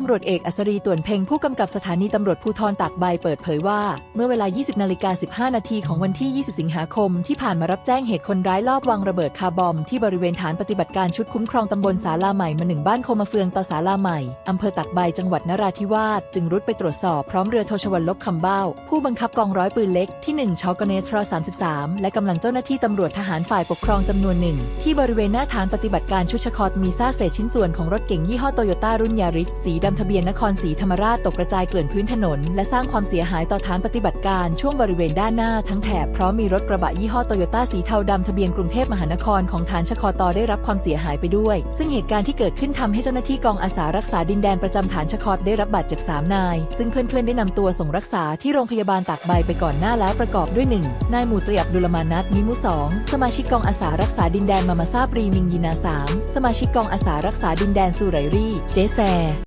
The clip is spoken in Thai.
ตำรวจเอกอัศรีต่วนเพ็งผู้กำกับสถานีตำรวจภูธรตากใบเปิดเผยว่า เมื่อเวลา 20นาฬิกา15 นาทีของวันที่ 20 สิงหาคม ที่ผ่านมารับแจ้งเหตุคนร้ายลอบวางระเบิดคาร์บอม ที่บริเวณฐานปฏิบัติการชุดคุ้มครองตำบลสาลาใหม่มาหนึ่งบ้านโคมาเฟืองต่อสาลาใหม่อำเภอตากใบจังหวัดนราธิวาสจึงรุดไปตรวจสอบพร้อมเรือโทชวันลบคำเบ้า ผู้บังคับกองร้อยปืนเล็กที่ 1ชกเนทร33 และกำลังเจ้าหน้าที่ตำรวจทหารฝ่ายปกครองจำนวนหนึ่งที่บริเวณหน้าฐานปฏิบัติการชุดชะคอตมีซากเศษชิ้นส่วนของรถเก๋งยี่ห้อโตโยต้ารุ่นยาริสสีดำทะเบียนนครศรีธรรมราชตกกระจายเกลื่อนพื้นถนน และสร้างความเสียหายต่อฐานปฏิบัติการช่วงบริเวณด้านหน้าทั้งแถบเพร้อมมีรถกระบะยี่ห้อโตโยต้าสีเทาดำทะเบียนกรุงเทพมหานครของฐานชคตอได้รับความเสียหายไปด้วย ซึ่งเหตุการณ์ที่เกิดขึ้นทำให้เจ้าหน้าที่กองอาสารักษาดินแดนประจำฐานชคตได้รับบาดเจ็บสามนาย ซึ่งเพื่อนๆได้นำตัวส่งรักษาที่โรงพยาบาลตากใบไปก่อนหน้าแล้วประกอบด้วยหนึ่งนายหมูตรีอับดุลมานัทนิมุสองสมาชิกกองอาสารักษาดินแดนมามาซาบรีมิงยีนาสามสมาชิกกองอาสารักษาดินแดนสุไรรี่ เจแซ